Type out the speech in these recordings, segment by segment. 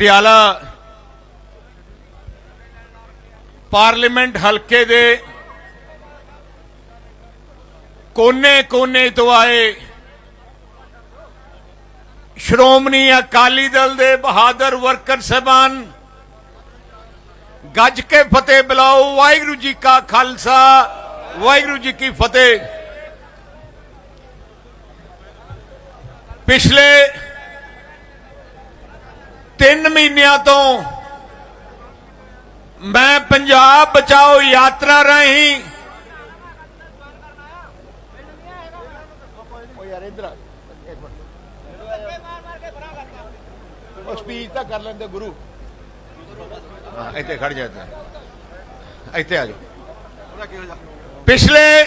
Patiala, parliament ਹਲਕੇ ਦੇ ਕੋਨੇ-ਕੋਨੇ ਤੋਂ ਆਏ ਸ਼੍ਰੋਮਣੀ ਅਕਾਲੀ ਦਲ ਦੇ ਬਹਾਦਰ ਵਰਕਰ ਸਹਿਬਾਨ, ਗੱਜ ਕੇ ਫਤਿਹ ਬੁਲਾਓ, ਵਾਹਿਗੁਰੂ ਜੀ ਕਾ ਖਾਲਸਾ, ਵਾਹਿਗੁਰੂ ਜੀ ਕੀ ਫਤਿਹ। ਪਿਛਲੇ 3 ਮਹੀਨਿਆਂ ਤੋਂ ਮੈਂ ਪੰਜਾਬ ਬਚਾਓ ਯਾਤਰਾ ਰਾਹੀਂ ਉਹ ਸਪੀਚ ਤਾਂ ਕਰ ਲੈਂਦੇ ਗੁਰੂ। ਹਾਂ, ਇੱਥੇ ਖੜ ਜਾ ਇੱਥੇ। ਇੱਥੇ ਆ ਜਾ। ਪਿਛਲੇ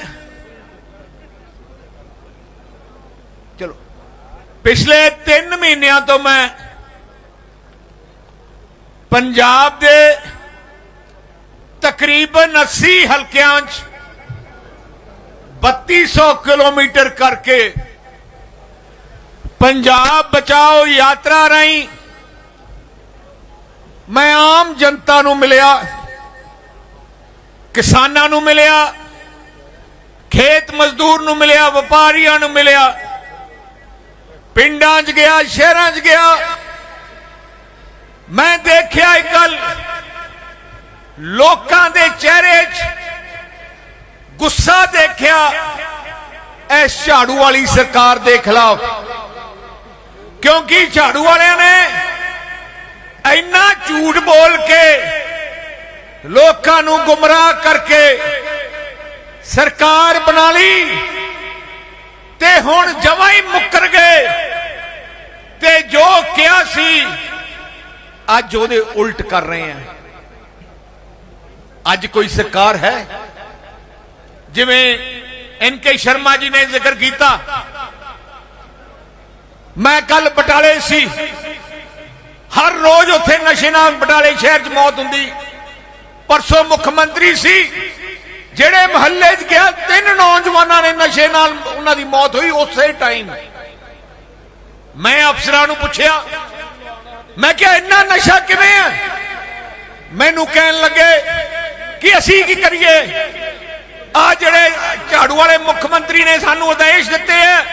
ਚਲੋ। ਪਿਛਲੇ 3 ਮਹੀਨਿਆਂ ਤੋਂ ਮੈਂ ਪੰਜਾਬ ਦੇ ਤਕਰੀਬਨ 80 ਹਲਕਿਆਂ 'ਚ 3200 ਕਿਲੋਮੀਟਰ ਕਰਕੇ ਪੰਜਾਬ ਬਚਾਓ ਯਾਤਰਾ ਰਾਹੀਂ ਮੈਂ ਆਮ ਜਨਤਾ ਨੂੰ ਮਿਲਿਆ, ਕਿਸਾਨਾਂ ਨੂੰ ਮਿਲਿਆ, ਖੇਤ ਮਜ਼ਦੂਰ ਨੂੰ ਮਿਲਿਆ, ਵਪਾਰੀਆਂ ਨੂੰ ਮਿਲਿਆ, ਪਿੰਡਾਂ 'ਚ ਗਿਆ, ਸ਼ਹਿਰਾਂ 'ਚ ਗਿਆ ਮੈਂ ਦੇਖਿਆ ਇੱਕ ਗੱਲ ਲੋਕਾਂ ਦੇ ਚਿਹਰੇ 'ਚ ਗੁੱਸਾ ਦੇਖਿਆ ਇਸ ਝਾੜੂ ਵਾਲੀ ਸਰਕਾਰ ਦੇ ਖਿਲਾਫ। ਕਿਉਂਕਿ ਝਾੜੂ ਵਾਲਿਆਂ ਨੇ ਇੰਨਾ ਝੂਠ ਬੋਲ ਕੇ ਲੋਕਾਂ ਨੂੰ ਗੁੰਮਰਾਹ ਕਰਕੇ ਸਰਕਾਰ ਬਣਾ ਲਈ ਤੇ ਹੁਣ ਜਮਾਂ ਹੀ ਮੁੱਕਰ ਗਏ। ਤੇ ਜੋ ਕਿਹਾ ਸੀ ਅੱਜ ਉਹਦੇ ਉਲਟ ਕਰ ਰਹੇ ਆ। ਅੱਜ ਕੋਈ ਸਰਕਾਰ ਹੈ? ਜਿਵੇਂ ਐਨ ਕੇ ਸ਼ਰਮਾ ਜੀ ਨੇ ਜ਼ਿਕਰ ਕੀਤਾ। ਮੈਂ ਕੱਲ ਬਟਾਲੇ ਸੀ। ਹਰ ਰੋਜ਼ ਉੱਥੇ ਨਸ਼ੇ ਨਾਲ ਬਟਾਲੇ ਸ਼ਹਿਰ 'ਚ ਮੌਤ ਹੁੰਦੀ। ਪਰਸੋਂ ਮੁੱਖ ਮੰਤਰੀ ਸੀ। ਜਿਹੜੇ ਮਹੱਲੇ 'ਚ ਗਿਆ, ਤਿੰਨ ਨੌਜਵਾਨਾਂ ਨੇ ਨਸ਼ੇ ਨਾਲ ਉਹਨਾਂ ਦੀ ਮੌਤ ਹੋਈ ਉਸੇ ਟਾਈਮ ਮੈਂ ਅਫਸਰਾਂ ਨੂੰ ਪੁੱਛਿਆ ਮੈਂ ਕਿਹਾ, ਇੰਨਾ ਨਸ਼ਾ ਕਿਵੇਂ ਹੈ ਮੈਨੂੰ ਕਹਿਣ ਲੱਗੇ ਕਿ ਅਸੀਂ ਕੀ ਕਰੀਏ? ਆ ਜਿਹੜੇ ਝਾੜੂ ਵਾਲੇ ਮੁੱਖ ਮੰਤਰੀ ਨੇ ਸਾਨੂੰ ਆਦੇਸ਼ ਦਿੱਤੇ ਆ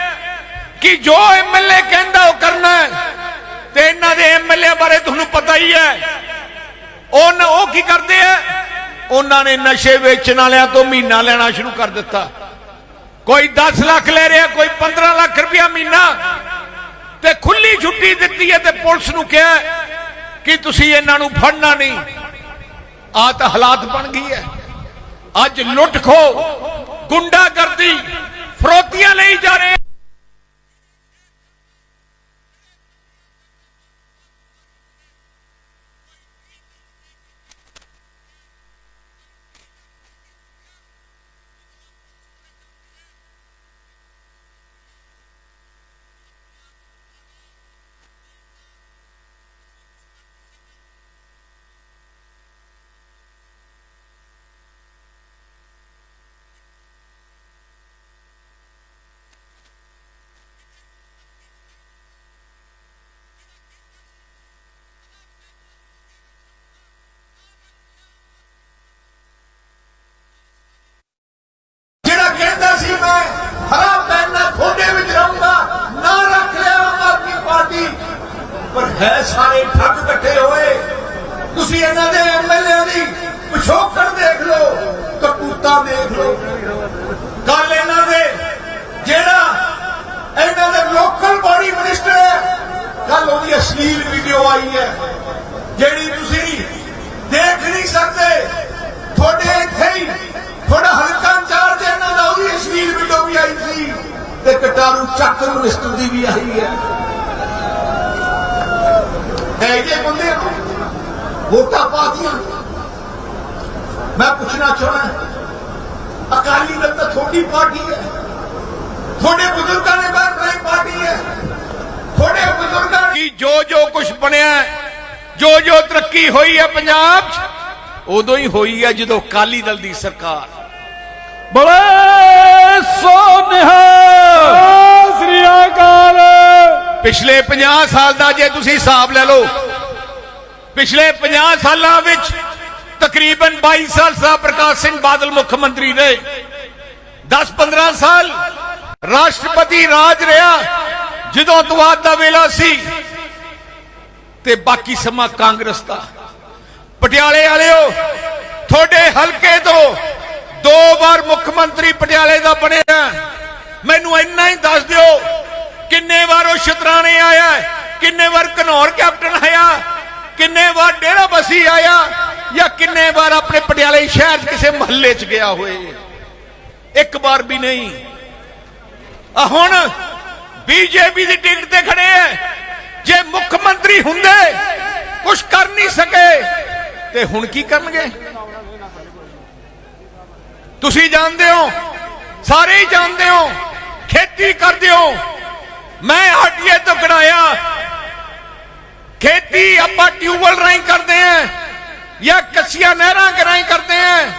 ਕਿ ਜੋ ਐਮਐਲਏ ਕਹਿੰਦਾ ਉਹ ਕਰਨਾ ਤੇ ਇਹਨਾਂ ਦੇ ਐਮਐਲਏ ਬਾਰੇ ਤੁਹਾਨੂੰ ਪਤਾ ਹੀ ਹੈ। ਉਹ ਉਹ ਕੀ ਕਰਦੇ ਆ? ਉਹਨਾਂ ਨੇ ਨਸ਼ੇ ਵੇਚਣ ਵਾਲਿਆਂ ਤੋਂ ਮਹੀਨਾ ਲੈਣਾ ਸ਼ੁਰੂ ਕਰ ਦਿੱਤਾ। ਕੋਈ 10 ਲੱਖ ਲੈ ਰਿਹਾ, ਕੋਈ 15 ਲੱਖ ਰੁਪਇਆ ਮਹੀਨਾ। ਤੇ ਖੁੱਲੀ ਛੁੱਟੀ ਦਿੱਤੀ ਹੈ ਤੇ ਪੁਲਿਸ ਨੂੰ ਕਿਹਾ ਕਿ ਤੁਸੀਂ ਇਹਨਾਂ ਨੂੰ ਫੜਨਾ ਨਹੀਂ। ਆ ਤਾਂ ਹਾਲਾਤ ਬਣ ਗਈ ਹੈ। ਅੱਜ ਲੁੱਟ ਖੋ ਗੁੰਡਾਗਰਦੀ ਫਰੋਤੀਆਂ ਲਈ ਜਾ ਰਹੇ ਜਿਹੜਾ ਕਹਿੰਦਾ ਸੀ ਮੈਂ ਹਰਾ ਪੈਨਾ ਖੋਡੇ ਵਿੱਚ ਰਹੂੰਗਾ ਨਾ ਰੱਖ ਲਿਆ ਆਮ ਆਦਮੀ ਪਾਰਟੀ ਪਰ ਹੈ ਸਾਰੇ ਠੱਗ ਇਕੱਠੇ ਹੋਏ ਤੁਸੀਂ ਇਹਨਾਂ ਦੇ ਐਮਐਲਏ ਦੀ ਪਿਛੋਕੜ ਦੇਖ ਲਓ, ਕਪੂਤਾ ਦੇਖ ਲਓ। ਕੱਲ ਇਹਨਾਂ ਦੇ, ਜਿਹੜਾ ਇਹਨਾਂ ਦੇ ਲੋਕਲ ਬਾਡੀ ਮਿਨਿਸਟਰ ਹੈ ਕੱਲ ਉਹਦੀ ਅਸ਼ਲੀਲ ਵੀਡੀਓ ਆਈ ਹੈ, ਜਿਹੜੀ ਤੁਸੀਂ ਦੇਖ ਨਹੀਂ ਸਕਦੇ। ਤੁਹਾਡੇ ਇੱਥੇ ਹੀ ਤੁਹਾਡਾ ਹਲਕਾ ਇੰਚਾਰਜ ਇਹਨਾਂ ਦਾ ਉਹਦੀ ਅਸ਼ਲੀਲ ਵੀਡੀਓ ਵੀ ਆਈ ਸੀ ਤੇ ਕਟਾਰੂ ਚੱਕ ਮਿਨਿਸਟਰ ਦੀ ਵੀ ਆਈ ਹੈ। ਇਹ ਜੇ ਬੰਦੇ ਨੂੰ ਵੋਟਾਂ ਪਾਦੀਆਂ ਮੈਂ ਪੁੱਛਣਾ ਚਾਹਣਾ ਅਕਾਲੀ ਦਲ ਤਾਂ ਤੁਹਾਡੀ ਪਾਰਟੀ ਹੈ। ਤੁਹਾਡੇ ਬਜ਼ੁਰਗਾਂ ਨੇ ਬਾਹਰ ਬਣਾਈ ਪਾਰਟੀ ਹੈ। ਤੁਹਾਡੇ ਬਜ਼ੁਰਗਾਂ ਕੀ ਜੋ ਜੋ ਕੁਝ ਬਣਿਆ ਜੋ ਜੋ ਤਰੱਕੀ ਹੋਈ ਹੈ ਪੰਜਾਬ 'ਚ ਉਦੋਂ ਹੀ ਹੋਈ ਹੈ ਜਦੋਂ ਅਕਾਲੀ ਦਲ ਦੀ ਸਰਕਾਰ। ਬੜੇ ਸੋਨਿਹਾ ਸ੍ਰੀ ਅਕਾਲ ਪਿਛਲੇ 50 ਸਾਲ ਦਾ ਜੇ ਤੁਸੀਂ ਹਿਸਾਬ ਲੈ ਲਓ ਪਿਛਲੇ 50 ਸਾਲਾਂ ਵਿੱਚ ਤਕਰੀਬਨ 22 ਸਾਲ ਸਾਹਿਬ ਪ੍ਰਕਾਸ਼ ਸਿੰਘ ਬਾਦਲ ਮੁੱਖ ਮੰਤਰੀ ਰਹੇ। 10-15 ਸਾਲ ਰਾਸ਼ਟਰਪਤੀ ਰਾਜ ਰਿਹਾ, ਜਦੋਂ ਤਵਾਦ ਦਾ ਵੇਲਾ ਸੀ ਤੇ ਬਾਕੀ ਸਮਾਂ ਕਾਂਗਰਸ ਦਾ। ਪਟਿਆਲੇ ਵਾਲਿਓ, ਤੁਹਾਡੇ ਹਲਕੇ ਤੋਂ ਦੋ ਵਾਰ ਮੁੱਖ ਮੰਤਰੀ ਪਟਿਆਲੇ ਦਾ ਬਣਿਆ। ਮੈਨੂੰ ਇੰਨਾ ਹੀ ਦੱਸ ਦਿਓ, ਕਿੰਨੇ ਵਾਰ ਉਹ ਸ਼ਤਰਾਣੇ ਆਇਆ, ਕਿੰਨੇ ਵਾਰ ਘਨੌਰ ਕੈਪਟਨ ਆਇਆ ਕਿੰਨੇ ਵਾਰ ਡੇਰਾ ਬਸੀ ਆਇਆ ਜਾਂ ਕਿੰਨੇ ਵਾਰ ਆਪਣੇ ਪਟਿਆਲੇ ਸ਼ਹਿਰ 'ਚ ਕਿਸੇ ਮਹੱਲੇ 'ਚ ਗਿਆ ਹੋਏ? ਇੱਕ ਵਾਰ ਵੀ ਨਹੀਂ। ਆ ਹੁਣ ਬੀਜੇਪੀ ਦੀ ਟਿਕਟ ਤੇ ਖੜੇ ਐ। ਜੇ ਮੁੱਖ ਮੰਤਰੀ ਹੁੰਦੇ ਕੁਝ ਕਰ ਨਹੀਂ ਸਕੇ, ਤੇ ਹੁਣ ਕੀ ਕਰਨਗੇ? ਤੁਸੀਂ ਜਾਣਦੇ ਹੋ, ਸਾਰੇ ਹੀ ਜਾਣਦੇ ਹੋ, ਖੇਤੀ ਕਰਦੇ ਹੋ। ਮੈਂ ਹਟੀਏ ਤੋਂ ਕਢਾਇਆ ਖੇਤੀ ਆਪਾਂ ਟਿਊਬਵੈਲ ਰਾਹੀਂ ਕਰਦੇ ਆਂ ਜਾਂ ਕੱਸੀਆਂ ਨਹਿਰਾਂ ਰਾਹੀਂ ਕਰਦੇ ਆਂ।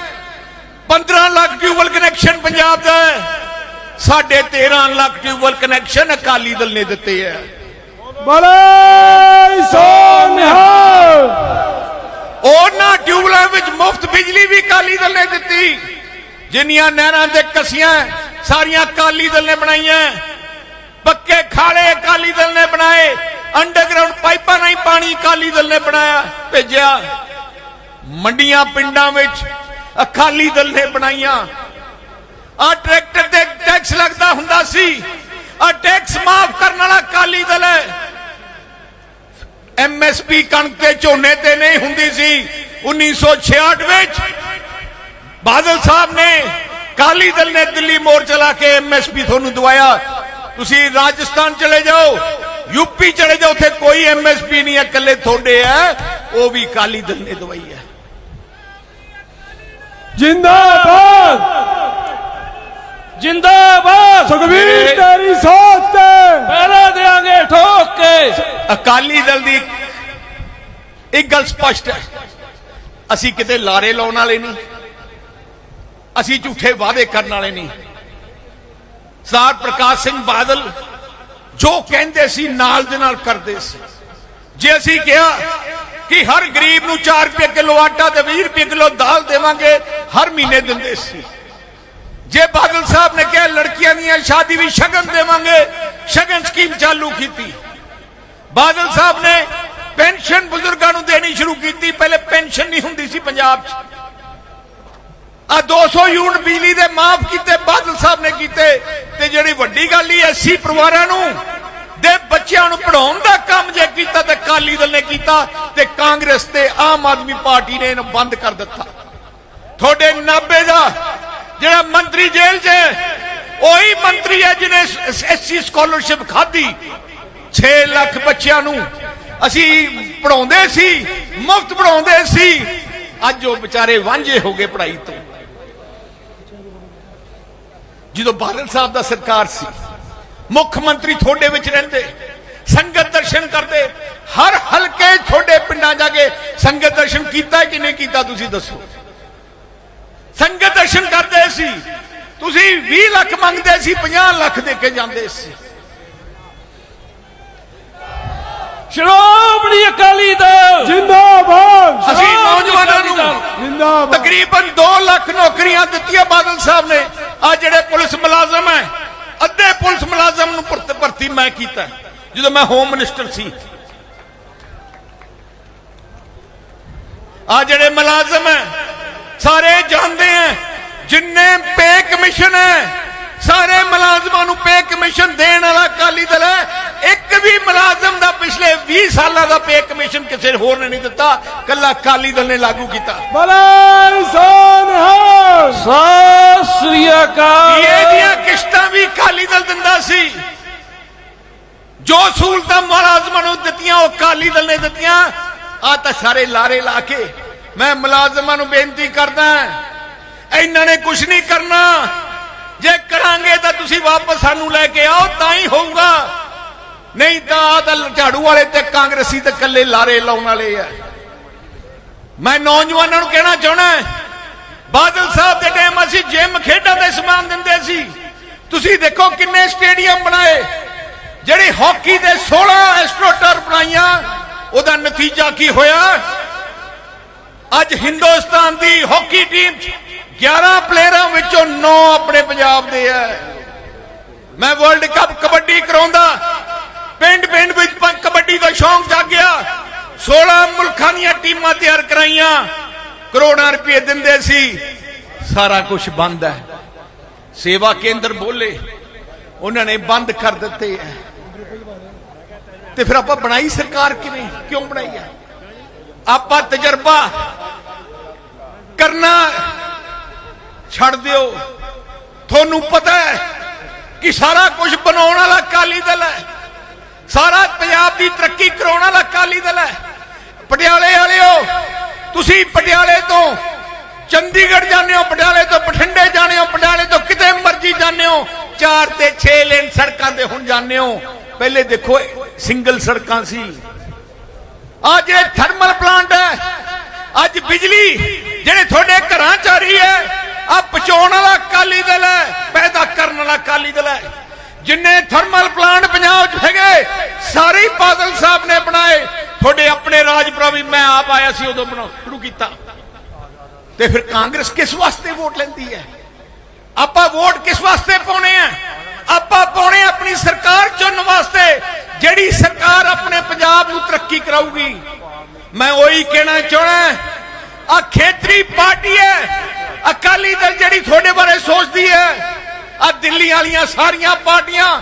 15 ਲੱਖ ਟਿਊਬਵੈਲ ਕਨੈਕਸ਼ਨ ਪੰਜਾਬ ਦਾ ਹੈ। ਸਾਡੇ 13 ਲੱਖ ਟਿਊਬਵੈਲ ਕਨੈਕਸ਼ਨ ਅਕਾਲੀ ਦਲ ਨੇ ਦਿੱਤੇ ਹੈ ਬਲੇ ਸੋ ਨਿਹਾਲ। ਉਹਨਾਂ ਟਿਊਬਵੈਲਾਂ ਵਿੱਚ ਮੁਫਤ ਬਿਜਲੀ ਵੀ ਅਕਾਲੀ ਦਲ ਨੇ ਦਿੱਤੀ। ਜਿੰਨੀਆਂ ਨਹਿਰਾਂ ਤੇ ਕਸੀਆਂ ਸਾਰੀਆਂ ਅਕਾਲੀ ਦਲ ਨੇ ਬਣਾਈਆਂ। ਪੱਕੇ ਖਾਲੇ ਅਕਾਲੀ ਦਲ ਨੇ ਬਣਾਏ। ਅੰਡਰਗਰਾਉਂਡ ਪਾਈਪਾਂ ਨਹੀਂ ਪਾਣੀ ਅਕਾਲੀ ਦਲ ਨੇ ਬਣਾਇਆ, ਭੇਜਿਆ। ਮੰਡੀਆਂ, ਪਿੰਡਾਂ ਵਿੱਚ ਅਕਾਲੀ ਦਲ ਨੇ ਬਣਾਈਆਂ। ਆ ਟਰੈਕਟਰ ਤੇ ਟੈਕਸ ਲੱਗਦਾ ਹੁੰਦਾ ਸੀ। ਆ ਟੈਕਸ ਮਾਫ ਕਰਨ ਵਾਲਾ ਅਕਾਲੀ ਦਲ ਹੈ। ਐਮਐਸਪੀ ਕਣਕ ਤੇ ਝੋਨੇ ਤੇ ਨਹੀਂ ਹੁੰਦੀ ਸੀ। 1966 ਵਿੱਚ ਬਾਦਲ ਸਾਹਿਬ ਨੇ ਕਾਲੀ ਦਲ ਨੇ ਦਿੱਲੀ ਮੋਰਚਾ ਲਾ ਕੇ ਐਮਐਸਪੀ ਤੁਹਾਨੂੰ ਦਵਾਇਆ। ਤੁਸੀਂ ਰਾਜਸਥਾਨ ਚਲੇ ਜਾਓ। ਯੂਪੀ ਚਲੇ ਜਾਓ ਉੱਥੇ ਕੋਈ ਐਮਐਸਪੀ ਨਹੀਂ ਹੈ ਇਕੱਲੇ ਤੁਹਾਡੇ ਹੈ। ਉਹ ਵੀ ਕਾਲੀ ਦਲ ਨੇ ਦਵਾਈ ਹੈ। ਜਿੰਦਾਬਾਦ! ਜਿੰਦਾਬਾਦ! ਸੁਖਵੀਰ ਤੇਰੀ ਸੋਚ ਤੇ! ਪਹਿਰਾ ਦੇਾਂਗੇ ਠੋਕ ਕੇ। ਅਕਾਲੀ ਦਲ ਦੀ ਇੱਕ ਗੱਲ ਸਪਸ਼ਟ ਹੈ। ਅਸੀਂ ਕਿਤੇ ਲਾਰੇ ਲਾਉਣ ਵਾਲੇ ਨਹੀਂ। ਅਸੀਂ ਝੂਠੇ ਵਾਅਦੇ ਕਰਨ ਵਾਲੇ ਨਹੀਂ। ਸਰਦਾਰ ਪ੍ਰਕਾਸ਼ ਸਿੰਘ ਬਾਦਲ ਜੋ ਕਹਿੰਦੇ ਸੀ ਨਾਲ ਦੇ ਨਾਲ ਕਰਦੇ ਸੀ ਜੇ ਅਸੀਂ ਕਿਹਾ ਕਿ ਹਰ ਗਰੀਬ ਨੂੰ 4 ਰੁਪਏ ਕਿਲੋ ਆਟਾ ਤੇ 20 ਰੁਪਏ ਕਿਲੋ ਦਾਲ ਦੇਵਾਂਗੇ ਹਰ ਮਹੀਨੇ ਦਿੰਦੇ ਸੀ ਜੇ ਬਾਦਲ ਸਾਹਿਬ ਨੇ ਕਿਹਾ ਲੜਕੀਆਂ ਦੀਆਂ ਸ਼ਾਦੀ ਵੀ ਸ਼ਗਨ ਦੇਵਾਂਗੇ ਸ਼ਗਨ ਸਕੀਮ ਚਾਲੂ ਕੀਤੀ ਬਾਦਲ ਸਾਹਿਬ ਨੇ ਪੈਨਸ਼ਨ ਬਜ਼ੁਰਗਾਂ ਨੂੰ ਦੇਣੀ ਸ਼ੁਰੂ ਕੀਤੀ ਪਹਿਲੇ ਪੈਨਸ਼ਨ ਨਹੀਂ ਹੁੰਦੀ ਸੀ ਪੰਜਾਬ 'ਚ ਆ 200 ਯੂਨਿਟ ਬਿਜਲੀ ਦੇ ਮਾਫ ਕੀਤੇ ਬਾਦਲ ਸਾਹਿਬ ਨੇ ਕੀਤੇ ਤੇ ਜਿਹੜੀ ਵੱਡੀ ਗੱਲ ਹੀ ਐਸੀ ਪਰਿਵਾਰਾਂ ਨੂੰ ਦੇ ਬੱਚਿਆਂ ਨੂੰ ਪੜਾਉਣ ਦਾ ਕੰਮ ਜੇ ਕੀਤਾ ਤੇ ਕਾਲੀ ਦਲ ਨੇ ਕੀਤਾ ਤੇ ਕਾਂਗਰਸ ਤੇ ਆਮ ਆਦਮੀ ਪਾਰਟੀ ਨੇ ਇਹਨੂੰ ਬੰਦ ਕਰ ਦਿੱਤਾ। ਤੁਹਾਡੇ ਨਾਬੇ ਦਾ ਜਿਹੜਾ ਮੰਤਰੀ ਜੇਲ੍ਹ 'ਚ ਉਹੀ ਮੰਤਰੀ ਹੈ ਜਿਹਨੇ ਐਸਸੀ ਸਕਾਲਰਸ਼ਿਪ ਖਾਧੀ। 6 ਲੱਖ ਬੱਚਿਆਂ ਨੂੰ ਅਸੀਂ ਪੜਾਉਂਦੇ ਸੀ, ਮੁਫਤ ਪੜਾਉਂਦੇ ਸੀ, ਅੱਜ ਉਹ ਵਿਚਾਰੇ ਵਾਂਝੇ ਹੋ ਗਏ ਪੜ੍ਹਾਈ ਤੋਂ। ਜਦੋਂ ਬਾਦਲ ਸਾਹਿਬ ਦਾ ਸਰਕਾਰ ਸੀ ਮੁੱਖ ਮੰਤਰੀ ਤੁਹਾਡੇ ਵਿੱਚ ਰਹਿੰਦੇ ਸੰਗਤ ਦਰਸ਼ਨ ਕਰਦੇ ਹਰ ਹਲਕੇ ਤੁਹਾਡੇ ਪਿੰਡਾਂ ਜਾ ਕੇ ਸੰਗਤ ਦਰਸ਼ਨ ਕੀਤਾ ਕਿ ਨਹੀਂ ਕੀਤਾ ਤੁਸੀਂ ਦੱਸੋ? ਸੰਗਤ ਦਰਸ਼ਨ ਕਰਦੇ ਸੀ ਤੁਸੀਂ 20 ਲੱਖ ਮੰਗਦੇ ਸੀ 50 ਲੱਖ ਦੇ ਕੇ ਜਾਂਦੇ ਸੀ। ਸ਼੍ਰੋਮਣੀ ਅਕਾਲੀ ਦਲ। ਜਿੰਦਾਬਾਦ। ਅਸੀਂ ਨੌਜਵਾਨਾਂ ਨੂੰ ਜਿੰਦਾਬਾਦ। ਤਕਰੀਬਨ 2 ਲੱਖ ਨੌਕਰੀਆਂ ਦਿੱਤੀਆਂ ਬਾਦਲ ਸਾਹਿਬ ਨੇ। ਆ ਜਿਹੜੇ ਪੁਲਿਸ ਮੁਲਾਜ਼ਮ ਹੈ ਅੱਧੇ ਪੁਲਿਸ ਮੁਲਾਜ਼ਮ ਨੂੰ ਭਰਤੀ ਮੈਂ ਕੀਤਾ। ਜਦੋਂ ਮੈਂ ਹੋਮ ਮਿਨਿਸਟਰ ਸੀ। ਆ ਜਿਹੜੇ ਮੁਲਾਜ਼ਮ ਹੈ, ਸਾਰੇ ਜਾਣਦੇ ਹੈ, ਜਿੰਨੇ ਪੇ ਕਮਿਸ਼ਨ ਹੈ, ਸਾਰੇ ਮੁਲਾਜ਼ਮਾਂ ਨੂੰ ਪੇ ਕਮਿਸ਼ਨ ਦੇਣ ਵਾਲਾ ਅਕਾਲੀ ਦਲ ਹੈ। ਮੁਲਾਜ਼ਮ ਦਾ ਪਿਛਲੇ 20 ਸਾਲਾਂ ਦਾ ਪੇ ਕਮਿਸ਼ਨ ਕਿਸੇ ਹੋਰ ਨੇ ਨਹੀਂ ਦਿੱਤਾ ਕੱਲਾ ਅਕਾਲੀ ਦਲ ਨੇ ਲਾਗੂ ਕੀਤਾ। ਬਲੇ ਸੋ ਨਿਹਾਲ ਸਤਿ ਸ੍ਰੀ ਅਕਾਲ। ਇਹ ਦੀਆਂ ਕਿਸ਼ਤਾਂ ਵੀ ਅਕਾਲੀ ਦਲ ਦਿੰਦਾ ਸੀ। ਜੋ ਸਹੂਲਤਾਂ ਮੁਲਾਜ਼ਮਾਂ ਨੂੰ ਦਿੱਤੀਆਂ ਉਹ ਅਕਾਲੀ ਦਲ ਨੇ ਦਿੱਤੀਆਂ। ਆ ਤਾਂ ਸਾਰੇ ਲਾਰੇ ਲਾ ਕੇ ਮੈਂ ਮੁਲਾਜ਼ਮਾਂ ਨੂੰ ਬੇਨਤੀ ਕਰਦਾ ਇਹਨਾਂ ਨੇ ਕੁਝ ਨਹੀਂ ਕਰਨਾ। ਜੇ ਕਰਾਂਗੇ ਤਾਂ ਤੁਸੀਂ ਵਾਪਸ ਸਾਨੂੰ ਲੈ ਕੇ ਆਓ ਤਾਂ ਹੀ ਹੋਊਗਾ। ਨਹੀਂ ਤਾਂ ਆਹ ਤਾਂ ਝਾੜੂ ਵਾਲੇ ਤੇ ਕਾਂਗਰਸੀ ਤੇ ਕੱਲੇ ਲਾਰੇ ਲਾਉਣ ਵਾਲੇ ਆ। ਮੈਂ ਨੌਜਵਾਨਾਂ ਨੂੰ ਕਹਿਣਾ ਚਾਹਣਾ ਬਾਦਲ ਸਾਹਿਬ ਦੇ ਟਾਈਮ ਅਸੀਂ ਜਿਮ ਖੇਡਾਂ ਦੇ ਸਮਾਨ ਦਿੰਦੇ ਸੀ। ਤੁਸੀਂ ਦੇਖੋ ਕਿੰਨੇ ਸਟੇਡੀਅਮ ਬਣਾਏ, ਜਿਹੜੀ ਹਾਕੀ ਦੇ 16 ਐਸਟ੍ਰੋਟਰ ਬਣਾਈਆਂ, ਉਹਦਾ ਨਤੀਜਾ ਕੀ ਹੋਇਆ? ਅੱਜ ਹਿੰਦੁਸਤਾਨ ਦੀ ਹਾਕੀ ਟੀਮ 'ਚ 11 ਪਲੇਅਰਾਂ ਵਿੱਚੋਂ 9 ਆਪਣੇ ਪੰਜਾਬ ਦੇ ਆ। ਮੈਂ ਵਰਲਡ ਕੱਪ ਕਬੱਡੀ ਕਰਾਉਂਦਾ ਪਿੰਡ ਪਿੰਡ ਵਿੱਚ ਕਬੱਡੀ ਦਾ ਸ਼ੌਂਕ ਜਾਗਿਆ। 16 ਮੁਲਕਾਂ ਦੀਆਂ ਟੀਮਾਂ ਤਿਆਰ ਕਰਾਈਆਂ। ਕਰੋੜਾਂ ਰੁਪਏ ਦਿੰਦੇ ਸੀ। ਸਾਰਾ ਕੁਝ ਬੰਦ ਹੈ। ਸੇਵਾ ਕੇਂਦਰ ਬੋਲੇ। ਉਹਨਾਂ ਨੇ ਬੰਦ ਕਰ ਦਿੱਤੇ ਹੈ। ਤੇ ਫਿਰ ਆਪਾਂ ਬਣਾਈ ਸਰਕਾਰ ਕਿਵੇਂ? ਕਿਉਂ ਬਣਾਈ ਹੈ? ਆਪਾਂ ਤਜਰਬਾ ਕਰਨਾ ਛੱਡ ਦਿਓ। ਤੁਹਾਨੂੰ ਪਤਾ ਹੈ ਕਿ ਸਾਰਾ ਕੁਝ ਬਣਾਉਣ ਵਾਲਾ ਅਕਾਲੀ ਦਲ ਹੈ। ਸਾਰਾ ਪੰਜਾਬ ਦੀ ਤਰੱਕੀ ਕਰਾਉਣ ਵਾਲਾ ਅਕਾਲੀ ਦਲ ਹੈ। ਪਟਿਆਲੇ ਵਾਲਿਓ, ਤੁਸੀਂ ਪਟਿਆਲੇ ਤੋਂ ਚੰਡੀਗੜ੍ਹ ਜਾਂਦੇ ਹੋ, ਪਟਿਆਲੇ ਤੋਂ ਬਠਿੰਡੇ ਜਾਂਦੇ ਹੋ, ਪਟਿਆਲੇ ਤੋਂ ਕਿਤੇ ਮਰਜ਼ੀ ਜਾਂਦੇ ਹੋ 4 ਤੇ 6 ਲੇਨ ਸੜਕਾਂ ਤੇ ਹੁਣ ਜਾਂਦੇ ਹੋ। ਪਹਿਲੇ ਦੇਖੋ ਸਿੰਗਲ ਸੜਕਾਂ ਸੀ। ਆ ਜਿਹੜੇ ਥਰਮਲ ਪਲਾਂਟ ਹੈ। ਅੱਜ ਬਿਜਲੀ, ਜਿਹੜੇ ਤੁਹਾਡੇ ਘਰਾਂ ਚ ਆ ਰਹੀ ਹੈ ਆ ਪਹੁੰਚਾਉਣ ਵਾਲਾ ਅਕਾਲੀ ਦਲ ਹੈ, ਪੈਦਾ ਕਰਨ ਵਾਲਾ ਅਕਾਲੀ ਦਲ ਹੈ। ਜਿੰਨੇ ਥਰਮਲ ਪਲਾਂਟ ਪੰਜਾਬ 'ਚ ਹੈਗੇ, ਸਾਰੇ ਬਾਦਲ ਸਾਹਿਬ ਨੇ ਬਣਾਏ। ਤੁਹਾਡੇ ਆਪਣੇ ਰਾਜਪੁਰਾ ਵੀ ਮੈਂ ਆਪ ਆਇਆ ਸੀ ਉਦੋਂ ਬਣਾ ਸ਼ੁਰੂ ਕੀਤਾ। ਤੇ ਫਿਰ ਕਾਂਗਰਸ ਕਿਸ ਵਾਸਤੇ ਵੋਟ ਲੈਂਦੀ ਹੈ? ਆਪਾਂ ਵੋਟ ਕਿਸ ਵਾਸਤੇ ਪਾਉਣੇ ਆ? ਆਪਾਂ ਪਾਉਣੇ ਆਪਣੀ ਸਰਕਾਰ ਚੁਣਨ ਵਾਸਤੇ। ਜਿਹੜੀ ਸਰਕਾਰ ਆਪਣੇ ਪੰਜਾਬ ਨੂੰ ਤਰੱਕੀ ਕਰਾਊਗੀ। ਮੈਂ ਉਹੀ ਕਹਿਣਾ ਚਾਹਣਾ ਆ ਖੇਤਰੀ ਪਾਰਟੀ ਹੈ। ਅਕਾਲੀ ਦਲ ਜਿਹੜੀ ਤੁਹਾਡੇ ਬਾਰੇ ਸੋਚਦੀ ਹੈ ਆ ਦਿੱਲੀ ਵਾਲੀਆਂ ਸਾਰੀਆਂ ਪਾਰਟੀਆਂ,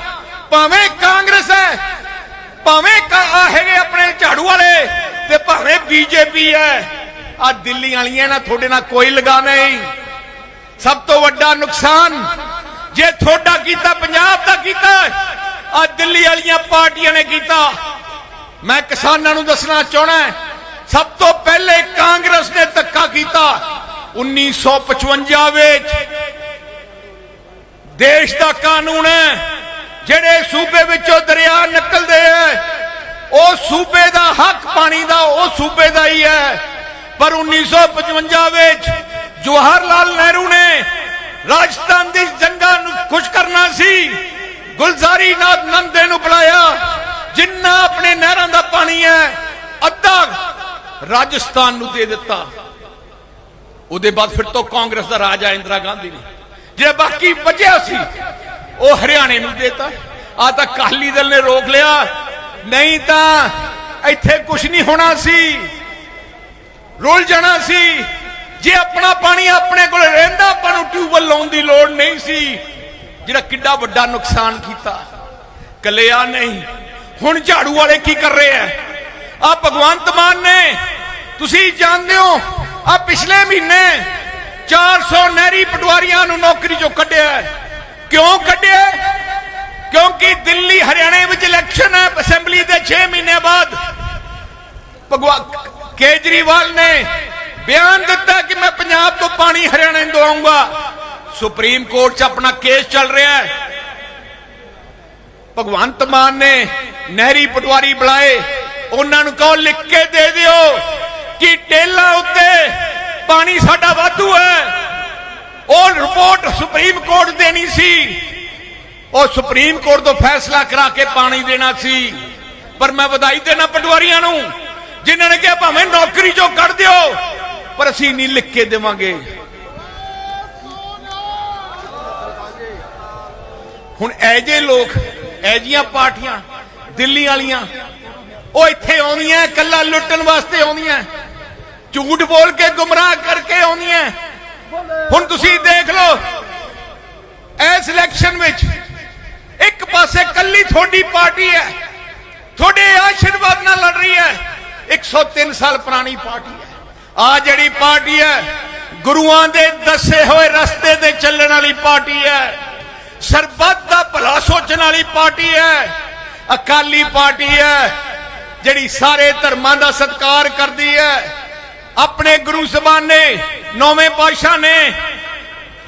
ਭਾਵੇਂ ਕਾਂਗਰਸ ਹੈ, ਭਾਵੇਂ ਹੈਗੇ ਆਪਣੇ ਝਾੜੂ ਵਾਲੇ ਤੇ ਭਾਵੇਂ ਬੀਜੇਪੀ ਹੈ, ਆ ਦਿੱਲੀ ਵਾਲੀਆਂ ਨਾਲ ਤੁਹਾਡੇ ਨਾਲ ਕੋਈ ਲਗਾ ਨਹੀਂ। ਸਭ ਤੋਂ ਵੱਡਾ ਨੁਕਸਾਨ ਜੇ ਤੁਹਾਡਾ ਕੀਤਾ, ਪੰਜਾਬ ਦਾ ਕੀਤਾ, ਆ ਦਿੱਲੀ ਵਾਲੀਆਂ ਪਾਰਟੀਆਂ ਨੇ ਕੀਤਾ। ਮੈਂ ਕਿਸਾਨਾਂ ਨੂੰ ਦੱਸਣਾ ਚਾਹਣਾ ਸਭ ਤੋਂ ਪਹਿਲੇ ਕਾਂਗਰਸ ਨੇ ਧੱਕਾ ਕੀਤਾ 1955 ਵਿੱਚ। ਦੇਸ਼ ਦਾ ਕਾਨੂੰਨ ਹੈ। ਜਿਹੜੇ ਸੂਬੇ ਵਿੱਚੋਂ ਦਰਿਆ ਨਿਕਲਦੇ ਐ, ਉਹ ਸੂਬੇ ਦਾ ਹੱਕ ਪਾਣੀ ਦਾ, ਉਹ ਸੂਬੇ ਦਾ ਹੀ ਹੈ ਪਰ 1955 ਵਿੱਚ ਜਵਾਹਰ ਲਾਲ ਨਹਿਰੂ ਨੇ ਰਾਜਸਥਾਨ ਦੀ ਜੰਗਾਂ ਨੂੰ ਖੁਸ਼ ਕਰਨਾ ਸੀ। ਗੁਲਜ਼ਾਰੀ ਨਾਥ ਨੰਦੇ ਨੂੰ ਬੁਲਾਇਆ, ਜਿੰਨਾ ਆਪਣੇ ਨਹਿਰਾਂ ਦਾ ਪਾਣੀ ਹੈ ਅੱਧਾ ਰਾਜਸਥਾਨ ਨੂੰ ਦੇ ਦਿੱਤਾ। ਉਹਦੇ ਬਾਅਦ ਫਿਰ ਤੋਂ ਕਾਂਗਰਸ ਦਾ ਰਾਜ ਆ ਇੰਦਰਾ ਗਾਂਧੀ ਨੇ। ਜਿਹੜਾ ਬਾਕੀ ਬਚਿਆ ਸੀ, ਉਹ ਹਰਿਆਣੇ ਨੂੰ ਦੇਤਾ। ਆ ਤਾਂ ਕਾਲੀ ਦਲ ਨੇ ਰੋਕ ਲਿਆ। ਨਹੀਂ ਤਾਂ ਇੱਥੇ ਕੁਝ ਨਹੀਂ ਹੋਣਾ ਸੀ। ਰੁਲ ਜਾਣਾ ਸੀ। ਜੇ ਆਪਣਾ ਪਾਣੀ ਆਪਣੇ ਕੋਲ ਰਹਿੰਦਾ, ਆਪਾਂ ਨੂੰ ਟਿਊਬਵੈਲ ਲਾਉਣ ਦੀ ਲੋੜ ਨਹੀਂ ਸੀ। ਜਿਹੜਾ ਕਿੱਡਾ ਵੱਡਾ ਨੁਕਸਾਨ ਕੀਤਾ। ਕੱਲਿਆ ਨਹੀਂ। ਹੁਣ ਝਾੜੂ ਵਾਲੇ ਕੀ ਕਰ ਰਹੇ ਆ? ਆ ਭਗਵੰਤ ਮਾਨ ਨੇ। ਤੁਸੀਂ ਜਾਣਦੇ ਹੋ, ਆ ਪਿਛਲੇ ਮਹੀਨੇ 400 ਨਹਿਰੀ ਪਟਵਾਰੀਆਂ ਨੂੰ ਨੌਕਰੀ ਚੋਂ ਕੱਢਿਆ ਕਿਉਂ ਕੱਢਿਆ ਕਿਉਂਕਿ ਦਿੱਲੀ, ਹਰਿਆਣੇ ਵਿੱਚ ਇਲੈਕਸ਼ਨ ਹੈ, ਅਸੈਂਬਲੀ ਦੇ 6 ਮਹੀਨੇ ਬਾਅਦ। ਭਗਵਾ ਕੇਜਰੀਵਾਲ ਨੇ ਬਿਆਨ ਦਿੱਤਾ ਕਿ ਮੈਂ ਪੰਜਾਬ ਤੋਂ ਪਾਣੀ ਹਰਿਆਣੇ ਨੂੰ ਦਵਾਉਂਗਾ ਸੁਪਰੀਮ ਕੋਰਟ 'ਚ ਆਪਣਾ ਕੇਸ ਚੱਲ ਰਿਹਾ ਹੈ। ਭਗਵੰਤ ਮਾਨ ਨੇ ਨਹਿਰੀ ਪਟਵਾਰੀ ਬੁਲਾਏ। ਉਹਨਾਂ ਨੂੰ ਕਹੋ, ਲਿਖ ਕੇ ਦੇ ਦਿਓ ਕਿ ਟੇਲਾ ਉੱਤੇ ਪਾਣੀ ਸਾਡਾ ਉਹ ਰਿਪੋਰਟ ਸੁਪਰੀਮ ਕੋਰਟ ਦੇਣੀ ਸੀ। ਉਹ ਸੁਪਰੀਮ ਕੋਰਟ ਤੋਂ ਫੈਸਲਾ ਕਰਾ ਕੇ ਪਾਣੀ ਦੇਣਾ ਸੀ। ਪਰ ਮੈਂ ਵਧਾਈ ਦੇਣਾ ਪਟਵਾਰੀਆਂ ਨੂੰ, ਜਿਨ੍ਹਾਂ ਨੇ ਕਿਹਾ ਭਾਵੇਂ ਨੌਕਰੀ ਚੋਂ ਕੱਢ ਦਿਓ, ਪਰ ਅਸੀਂ ਨਹੀਂ ਲਿਖ ਕੇ ਦੇਵਾਂਗੇ। ਹੁਣ ਐਜੇ ਲੋਕ ਐਜੀਆਂ ਪਾਰਟੀਆਂ ਦਿੱਲੀ ਵਾਲੀਆਂ, ਉਹ ਇੱਥੇ ਆਉਂਦੀਆਂ ਕੱਲਾ ਲੁੱਟਣ ਵਾਸਤੇ ਆਉਂਦੀਆਂ, ਝੂਠ ਬੋਲ ਕੇ ਗੁੰਮਰਾਹ ਕਰਕੇ ਆਉਂਦੀਆਂ। ਹੁਣ ਤੁਸੀਂ ਦੇਖ ਲਓ, ਇਸ ਇਲੈਕਸ਼ਨ ਵਿੱਚ ਇੱਕ ਪਾਸੇ ਕੱਲੀ ਤੁਹਾਡੀ ਪਾਰਟੀ ਹੈ, ਤੁਹਾਡੇ ਆਸ਼ੀਰਵਾਦ ਨਾਲ ਲੜ ਰਹੀ ਹੈ 103 ਸਾਲ ਪੁਰਾਣੀ ਪਾਰਟੀ ਹੈ। ਆ ਜਿਹੜੀ ਪਾਰਟੀ ਹੈ, ਗੁਰੂਆਂ ਦੇ ਦੱਸੇ ਹੋਏ ਰਸਤੇ ਤੇ ਚੱਲਣ ਵਾਲੀ ਪਾਰਟੀ ਹੈ, ਸਰਬੱਤ ਦਾ ਭਲਾ ਸੋਚਣ ਵਾਲੀ ਪਾਰਟੀ ਹੈ, ਅਕਾਲੀ ਪਾਰਟੀ ਹੈ, ਜਿਹੜੀ ਸਾਰੇ ਧਰਮਾਂ ਦਾ ਸਤਿਕਾਰ ਕਰਦੀ ਹੈ, ਆਪਣੇ ਗੁਰੂ ਜ਼ਬਾਨ ਨੌਵੇਂ ਪਾਤਸ਼ਾਹ ਨੇ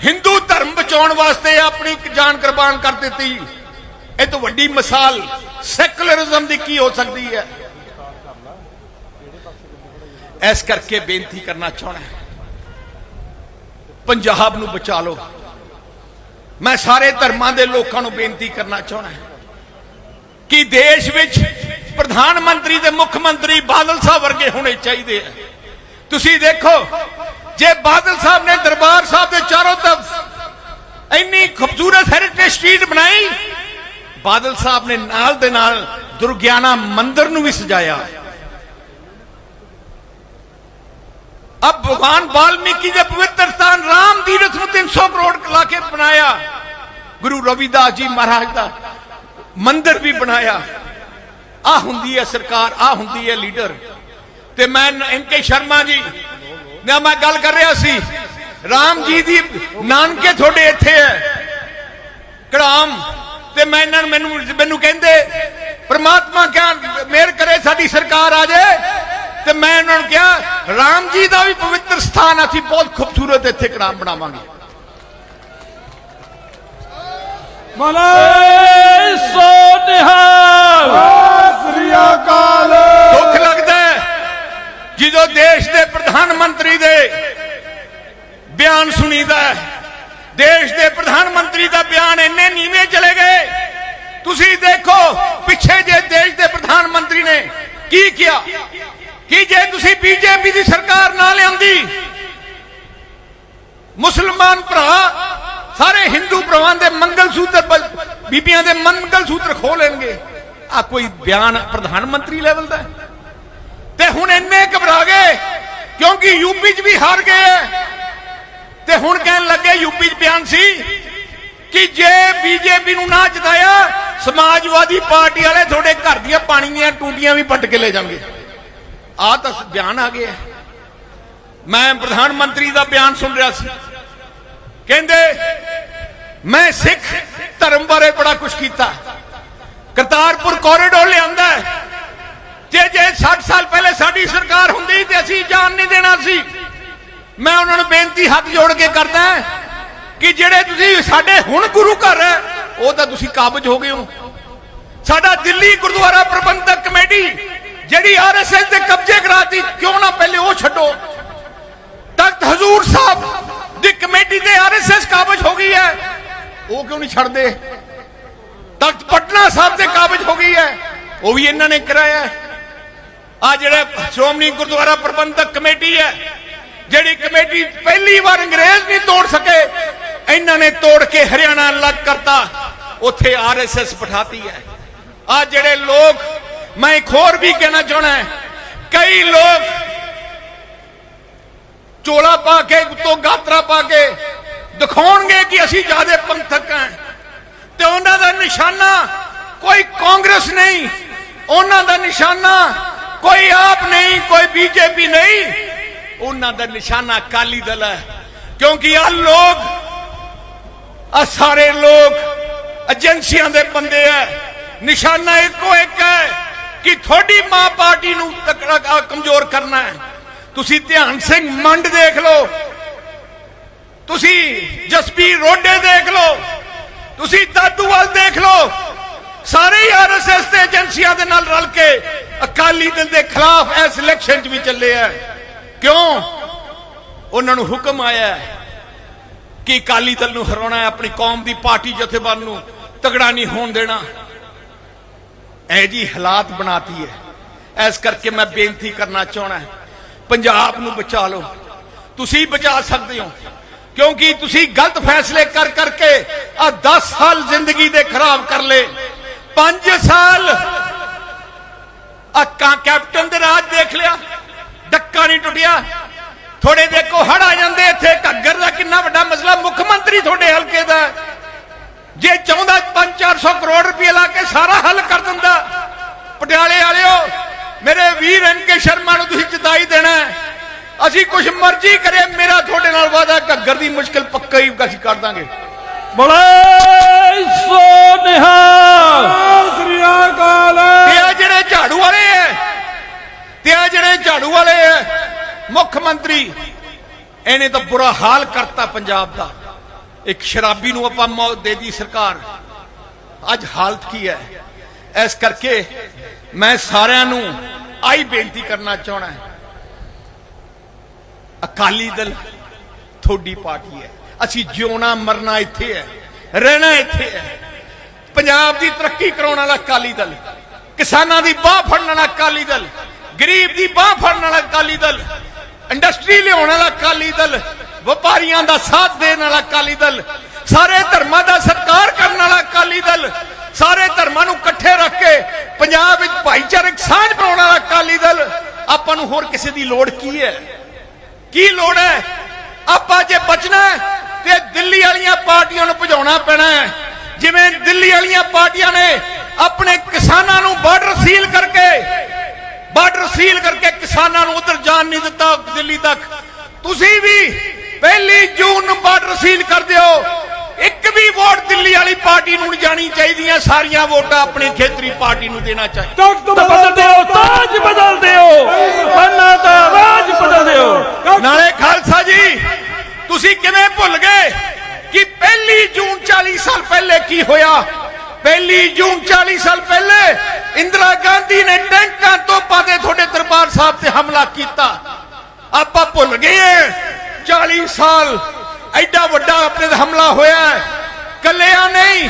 ਹਿੰਦੂ ਧਰਮ ਬਚਾਉਣ ਵਾਸਤੇ ਆਪਣੀ ਜਾਨ ਕੁਰਬਾਨ ਕਰ ਦਿੱਤੀ। ਇਹ ਤੋਂ ਵੱਡੀ ਮਿਸਾਲ ਸੈਕੂਲਰਿਜ਼ਮ ਦੀ ਕੀ ਹੋ ਸਕਦੀ ਹੈ? ਇਸ ਕਰਕੇ ਬੇਨਤੀ ਕਰਨਾ ਚਾਹਣਾ ਪੰਜਾਬ ਨੂੰ ਬਚਾ ਲਓ। ਮੈਂ ਸਾਰੇ ਧਰਮਾਂ ਦੇ ਲੋਕਾਂ ਨੂੰ ਬੇਨਤੀ ਕਰਨਾ ਚਾਹਣਾ ਕਿ ਦੇਸ਼ ਵਿੱਚ ਪ੍ਰਧਾਨ ਮੰਤਰੀ ਤੇ ਮੁੱਖ ਮੰਤਰੀ ਬਾਦਲ ਸਾਹਿਬ ਵਰਗੇ ਹੋਣੇ ਚਾਹੀਦੇ ਆ। ਤੁਸੀਂ ਦੇਖੋ ਜੇ ਬਾਦਲ ਸਾਹਿਬ ਨੇ ਦਰਬਾਰ ਸਾਹਿਬ ਦੇ ਚਾਰੋਂ ਤਰਫ ਇੰਨੀ ਖੂਬਸੂਰਤ ਹੈਰੀਟੇਜ ਸਟਰੀਟ ਬਣਾਈ ਬਾਦਲ ਸਾਹਿਬ ਨੇ ਨਾਲ ਦੇ ਨਾਲ ਦੁਰਗਿਆਨਾ ਮੰਦਿਰ ਨੂੰ ਵੀ ਸਜਾਇਆ अब भगवान वाल्मीकि ने पवित्र स्थान राम तीर्थ ਨੂੰ 300 ਕਰੋੜ ਲਾ ਕੇ ਬਣਾਇਆ ਗੁਰੂ ਰਵਿਦਾਸ ਜੀ ਮਹਾਰਾਜ ਦਾ ਮੰਦਿਰ ਵੀ ਬਣਾਇਆ ਆ ਹੁੰਦੀ ਹੈ ਸਰਕਾਰ ਆ ਹੁੰਦੀ ਹੈ ਲੀਡਰ ਤੇ ਮੈਂ ਇਨਕੇ ਸ਼ਰਮਾ ਜੀ ਨਾ ਮੈਂ ਗੱਲ ਕਰ ਰਿਹਾ ਸੀ। ਰਾਮ ਜੀ ਦੀ ਨਾਨਕੇ ਤੁਹਾਡੇ ਇੱਥੇ ਹੈ। ਕੜਾਮ ਤੇ ਮੈਂ ਇਹਨਾਂ ਮੈਨੂੰ ਮੈਨੂੰ ਕਹਿੰਦੇ ਪ੍ਰਮਾਤਮਾ ਕਿਆ ਮਿਹਰ ਕਰੇ ਸਾਡੀ ਸਰਕਾਰ ਆ ਜਾਏ। ਤੇ ਮੈਂ ਇਹਨਾਂ ਨੂੰ ਕਿਹਾ ਰਾਮ ਜੀ ਦਾ ਵੀ ਪਵਿੱਤਰ ਸਥਾਨ ਅਸੀਂ ਬਹੁਤ ਖੂਬਸੂਰਤ ਇੱਥੇ ਕੜਾਮ ਬਣਾਵਾਂਗੇ। ਮਲਾ ਏ ਸੋ ਨਿਹਾਲ! ਸ੍ਰੀ ਅਕਾਲ! ਜਦੋਂ ਦੇਸ਼ ਦੇ ਪ੍ਰਧਾਨ ਮੰਤਰੀ ਦੇ ਬਿਆਨ ਸੁਣੀਦਾ ਹੈ ਦੇਸ਼ ਦੇ ਪ੍ਰਧਾਨ ਮੰਤਰੀ ਦਾ ਬਿਆਨ ਇੰਨੇ ਨੀਵੇਂ ਚਲੇ ਗਏ ਤੁਸੀਂ ਦੇਖੋ ਪਿੱਛੇ ਜੇ ਦੇਸ਼ ਦੇ ਪ੍ਰਧਾਨ ਮੰਤਰੀ ਨੇ ਕੀ ਕਿਹਾ ਕਿ ਜੇ ਤੁਸੀਂ ਬੀਜੇਪੀ ਦੀ ਸਰਕਾਰ ਨਾ ਲਿਆਂਦੀ ਮੁਸਲਮਾਨ ਭਰਾ ਸਾਰੇ ਹਿੰਦੂ ਭਰਾਵਾਂ ਦੇ ਮੰਗਲ ਸੂਤਰ ਬ- ਬੀਬੀਆਂ ਦੇ ਮੰਗਲ ਸੂਤਰ ਖੋ ਲੈਣਗੇ ਆ ਕੋਈ ਬਿਆਨ ਪ੍ਰਧਾਨ ਮੰਤਰੀ ਲੈਵਲ ਦਾ ਹੈ? ਤੇ ਹੁਣ ਇੰਨੇ ਘਬਰਾ ਗਏ, ਕਿਉਂਕਿ ਯੂਪੀ 'ਚ ਵੀ ਹਾਰ ਗਏ ਹੈ ਤੇ ਹੁਣ ਕਹਿਣ ਲੱਗੇ ਯੂਪੀ 'ਚ ਬਿਆਨ ਸੀ ਕਿ ਜੇ ਬੀਜੇਪੀ ਨੂੰ ਨਾ ਜਿਤਾਇਆ, ਸਮਾਜਵਾਦੀ ਪਾਰਟੀ ਵਾਲੇ ਤੁਹਾਡੇ ਘਰ ਦੀਆਂ ਪਾਣੀ ਦੀਆਂ ਟੂਟੀਆਂ ਵੀ ਪੱਟ ਕੇ ਲੈ ਜਾਣਗੇ। ਆ ਤਾਂ ਬਿਆਨ ਆ ਗਿਆ। ਮੈਂ ਪ੍ਰਧਾਨ ਮੰਤਰੀ ਦਾ ਬਿਆਨ ਸੁਣ ਰਿਹਾ ਸੀ। ਕਹਿੰਦੇ, ਮੈਂ ਸਿੱਖ ਧਰਮ ਬਾਰੇ ਬੜਾ ਕੁਝ ਕੀਤਾ। ਕਰਤਾਰਪੁਰ ਕੋਰੀਡੋਰ ਲਿਆਂਦਾ ਹੈ। ਜੇ ਜੇ 60 ਸਾਲ ਪਹਿਲੇ ਸਾਡੀ ਸਰਕਾਰ ਹੁੰਦੀ ਤੇ ਅਸੀਂ ਜਾਣ ਨਹੀਂ ਦੇਣਾ ਸੀ। ਮੈਂ ਉਹਨਾਂ ਨੂੰ ਬੇਨਤੀ ਹੱਥ ਜੋੜ ਕੇ ਕਰਦਾ ਕਿ ਜਿਹੜੇ ਤੁਸੀਂ ਸਾਡੇ ਹੁਣ ਗੁਰੂ ਘਰ ਹੈ, ਉਹ ਤਾਂ ਤੁਸੀਂ ਕਾਬਜ ਹੋ ਗਏ ਹੋ। ਸਾਡਾ ਦਿੱਲੀ ਗੁਰਦੁਆਰਾ ਪ੍ਰਬੰਧਕ ਕਮੇਟੀ ਜਿਹੜੀ ਆਰਐਸਐਸ ਦੇ ਕਬਜ਼ੇ ਕਰਾਤੀ, ਕਿਉਂ ਨਾ ਪਹਿਲੇ ਉਹ ਛੱਡੋ। ਤਖਤ ਹਜ਼ੂਰ ਸਾਹਿਬ ਦੀ ਕਮੇਟੀ ਤੇ ਆਰਐਸਐਸ ਕਾਬਜ ਹੋ ਗਈ ਹੈ, ਉਹ ਕਿਉਂ ਨਹੀਂ ਛੱਡਦੇ? ਤਖਤ ਪਟਨਾ ਸਾਹਿਬ ਤੇ ਕਾਬਜ ਹੋ ਗਈ ਹੈ, ਉਹ ਵੀ ਇਹਨਾਂ ਨੇ ਕਰਾਇਆ ਆ ਜਿਹੜਾ ਸ਼੍ਰੋਮਣੀ ਗੁਰਦੁਆਰਾ ਪ੍ਰਬੰਧਕ ਕਮੇਟੀ ਹੈ, ਜਿਹੜੀ ਕਮੇਟੀ ਪਹਿਲੀ ਵਾਰ ਅੰਗਰੇਜ਼ ਨਹੀਂ ਤੋੜ ਸਕੇ, ਇਹਨਾਂ ਨੇ ਤੋੜ ਕੇ ਹਰਿਆਣਾ ਅਲੱਗ ਕਰਤਾ, ਉੱਥੇ ਆਰਐਸਐਸ ਬਿਠਾਤੀ ਹੈ। ਆ ਜਿਹੜੇ ਲੋਕ, ਮੈਂ ਇੱਕ ਹੋਰ ਵੀ ਕਹਿਣਾ ਚਾਹਣਾ ਕਈ ਲੋਕ ਚੋਲਾ ਪਾ ਕੇ, ਉੱਤੋਂ ਗਾਤਰਾ ਪਾ ਕੇ ਦਿਖਾਉਣਗੇ ਕਿ ਅਸੀਂ ਜਿਆਦੇ ਪੰਥਕ ਹਾਂ। ਤੇ ਉਹਨਾਂ ਦਾ ਨਿਸ਼ਾਨਾ ਕੋਈ ਕਾਂਗਰਸ ਨਹੀਂ, ਉਹਨਾਂ ਦਾ ਨਿਸ਼ਾਨਾ ਕੋਈ ਆਪ ਨਹੀਂ, ਕੋਈ ਬੀਜੇਪੀ ਨਹੀਂ। ਉਹਨਾਂ ਦਾ ਨਿਸ਼ਾਨਾ ਅਕਾਲੀ ਦਲ ਹੈ। ਕਿਉਂਕਿ ਆ ਲੋਕ ਆ ਸਾਰੇ ਲੋਕ ਏਜੰਸੀਆਂ ਦੇ ਬੰਦੇ ਐ। ਨਿਸ਼ਾਨਾ ਇੱਕੋ ਇੱਕ ਹੈ ਕਿ ਤੁਹਾਡੀ ਮਾਂ ਪਾਰਟੀ ਨੂੰ ਤਕੜਾ ਕਮਜ਼ੋਰ ਕਰਨਾ ਹੈ। ਤੁਸੀਂ ਧਿਆਨ ਸਿੰਘ ਮੰਡ ਦੇਖ ਲਓ। ਤੁਸੀਂ ਜਸਪੀਰ ਰੋਡੇ ਦੇਖ ਲਓ। ਤੁਸੀਂ ਦਾਦੂਵਾਲ ਦੇਖ ਲਓ। ਸਾਰੇ ਆਰਐਸਐਸ ਤੇ ਏਜੰਸੀਆਂ ਦੇ ਨਾਲ ਰਲ ਕੇ ਅਕਾਲੀ ਦਲ ਦੇ ਖਿਲਾਫ ਇਸ ਇਲੈਕਸ਼ਨ 'ਚ ਵੀ ਚੱਲੇ ਆ। ਕਿਉਂ? ਉਹਨਾਂ ਨੂੰ ਹੁਕਮ ਆਇਆ ਕਿ ਅਕਾਲੀ ਦਲ ਨੂੰ ਹਰਾਉਣਾ ਹੈ, ਆਪਣੀ ਕੌਮ ਦੀ ਪਾਰਟੀ ਜਥੇਬੰਦ ਨੂੰ ਤਗੜਾ ਨਹੀਂ ਹੋਣ ਦੇਣਾ। ਐ ਜੀ ਹਾਲਾਤ ਬਣਾਤੀ ਹੈ। ਇਸ ਕਰਕੇ ਮੈਂ ਬੇਨਤੀ ਕਰਨਾ ਚਾਹਣਾ ਪੰਜਾਬ ਨੂੰ ਬਚਾ ਲਓ। ਤੁਸੀਂ ਬਚਾ ਸਕਦੇ ਹੋ, ਕਿਉਂਕਿ ਤੁਸੀਂ ਗਲਤ ਫੈਸਲੇ ਕਰ ਕਰਕੇ ਆ 10 ਸਾਲ ਜ਼ਿੰਦਗੀ ਦੇ ਖਰਾਬ ਕਰ ਲਏ। 5 ਸਾਲ ਅੱਕਾਂ ਕੈਪਟਨ ਦੇ ਰਾਜ ਦੇਖ ਲਿਆ, ਡੱਕਾ ਨਹੀਂ ਟੁੱਟਿਆ। ਥੋੜੇ ਦੇਖੋ ਹੜ ਆ ਜਾਂਦੇ ਇੱਥੇ, ਘੱਗਰ ਦਾ ਕਿੰਨਾ ਵੱਡਾ ਮਸਲਾ, ਮੁੱਖ ਮੰਤਰੀ ਤੁਹਾਡੇ ਹਲਕੇ ਦਾ। ਜੇ ਚਾਹੁੰਦਾ 5-400 ਕਰੋੜ ਰੁਪਏ ਲਾ ਕੇ ਸਾਰਾ ਹੱਲ ਕਰ ਦਿੰਦਾ। ਪਟਿਆਲੇ ਵਾਲਿਓ, ਮੇਰੇ ਵੀਰ ਐਨ ਕੇ ਸ਼ਰਮਾ ਨੂੰ ਤੁਸੀਂ ਜਿਤਾਈ ਦੇਣਾ ਅਸੀਂ ਕੁਝ ਮਰਜ਼ੀ ਕਰੇ ਮੇਰਾ ਤੁਹਾਡੇ ਨਾਲ ਵਾਦਾ ਘੱਗਰ ਦੀ ਮੁਸ਼ਕਲ ਪੱਕਾ ਹੀ ਅਸੀਂ ਕਰ ਦਾਂਗੇ। ਬੋਲੇ! ਮੁੱਖ ਮੰਤਰੀ, ਇਹਨੇ ਤਾਂ ਬੁਰਾ ਹਾਲ ਕਰਤਾ ਪੰਜਾਬ ਦਾ। ਇੱਕ ਸ਼ਰਾਬੀ ਨੂੰ ਆਪਾਂ ਮੌਤ ਦੇ ਦੀ ਸਰਕਾਰ। ਅੱਜ ਹਾਲਤ ਕੀ ਹੈ? ਇਸ ਕਰਕੇ ਮੈਂ ਸਾਰਿਆਂ ਨੂੰ ਆਈ ਬੇਨਤੀ ਕਰਨਾ ਚਾਹਣਾ ਅਕਾਲੀ ਦਲ ਤੁਹਾਡੀ ਪਾਰਟੀ ਹੈ। ਅਸੀਂ ਜਿਉਣਾ ਮਰਨਾ ਇੱਥੇ ਹੈ, ਰਹਿਣਾ ਇੱਥੇ ਹੈ। ਪੰਜਾਬ ਪੰਜਾਬ ਦੀ ਤਰੱਕੀ ਕਰਾਉਣ ਵਾਲਾ ਅਕਾਲੀ ਦਲ, ਕਿਸਾਨਾਂ ਦੀ ਬਾਹ ਫੜਨ ਵਾਲਾ ਅਕਾਲੀ ਦਲ, ਗਰੀਬ ਦੀ ਬਾਹ ਫੜਨ ਵਾਲਾ ਅਕਾਲੀ ਦਲ ਇੰਡਸਟਰੀ ਲਿਆਉਣ ਵਾਲਾ ਅਕਾਲੀ ਦਲ, ਵਪਾਰੀਆਂ ਦਾ ਸਾਥ ਦੇਣ ਵਾਲਾ ਅਕਾਲੀ ਦਲ, ਸਾਰੇ ਧਰਮਾਂ ਦਾ ਸਤਿਕਾਰ ਕਰਨ ਵਾਲਾ ਅਕਾਲੀ ਦਲ, ਸਾਰੇ ਧਰਮਾਂ ਨੂੰ ਇਕੱਠੇ ਰੱਖ ਕੇ ਪੰਜਾਬ ਵਿੱਚ ਭਾਈਚਾਰਕ ਸਾਂਝ ਬਣਾਉਣ ਵਾਲਾ ਅਕਾਲੀ ਦਲ, ਆਪਾਂ ਨੂੰ ਹੋਰ ਕਿਸੇ ਦੀ ਲੋੜ ਕੀ ਹੈ? ਕੀ ਲੋੜ ਹੈ? ਆਪਾਂ ਜੇ ਬਚਣਾ ਤੇ ਦਿੱਲੀ ਵਾਲੀਆਂ ਪਾਰਟੀਆਂ ਨੂੰ ਭਜਾਉਣਾ ਪੈਣਾ ਹੈ। ਜਿਵੇਂ ਦਿੱਲੀ ਵਾਲੀਆਂ ਪਾਰਟੀਆਂ ਨੇ ਆਪਣੇ ਕਿਸਾਨਾਂ ਨੂੰ ਬਾਰਡਰ ਸੀਲ ਕਰਕੇ ਬਾਰਡਰ ਸੀਲ ਕਰਕੇ ਕਿਸਾਨਾਂ ਨੂੰ ਉਧਰ ਜਾਣ ਨਹੀਂ ਦਿੱਤਾ ਦਿੱਲੀ ਤੱਕ। ਤੁਸੀਂ ਵੀ ਪਹਿਲੀ ਜੂਨ ਨੂੰ ਬਾਰਡਰ ਸੀਲ ਕਰ ਦਿਓ। ਇੱਕ ਵੀ ਵੋਟ ਦਿੱਲੀ ਵਾਲੀ ਪਾਰਟੀ ਨੂੰ ਨਹੀਂ ਜਾਣੀ ਚਾਹੀਦੀਆਂ ਸਾਰੀਆਂ ਵੋਟਾਂ ਆਪਣੀ ਖੇਤਰੀ ਪਾਰਟੀ ਨੂੰ ਦੇਣਾ ਚਾਹੀਦਾ। ਤਖਤ ਤਾਂ ਬਦਲ ਦਿਓ। ਤਾਜ ਬਦਲ ਦਿਓ। ਪੰਨਾ ਦਾ ਰਾਜ ਬਦਲ ਦਿਓ। ਨਾਲੇ ਖਾਲਸਾ ਜੀ ਤੁਸੀਂ ਕਿਵੇਂ ਭੁੱਲ ਗਏ ਕਿ ਪਹਿਲੀ ਜੂਨ 40 ਸਾਲ ਪਹਿਲੇ ਕੀ ਹੋਇਆ? ਪਹਿਲੀ ਜੂਨ 40 ਸਾਲ ਪਹਿਲੇ ਇੰਦਰਾ ਗਾਂਧੀ ਨੇ ਟੈਂਕਾਂ ਤੋਪਾਂ ਦੇ ਤੁਹਾਡੇ ਦਰਬਾਰ ਸਾਹਿਬ ਤੇ ਹਮਲਾ ਕੀਤਾ। ਆਪਾਂ ਭੁੱਲ ਗਏ 40 ਸਾਲ ਐਡਾ ਵੱਡਾ ਆਪਣੇ ਤੇ ਹਮਲਾ ਹੋਇਆ ਹੈ। ਨਹੀਂ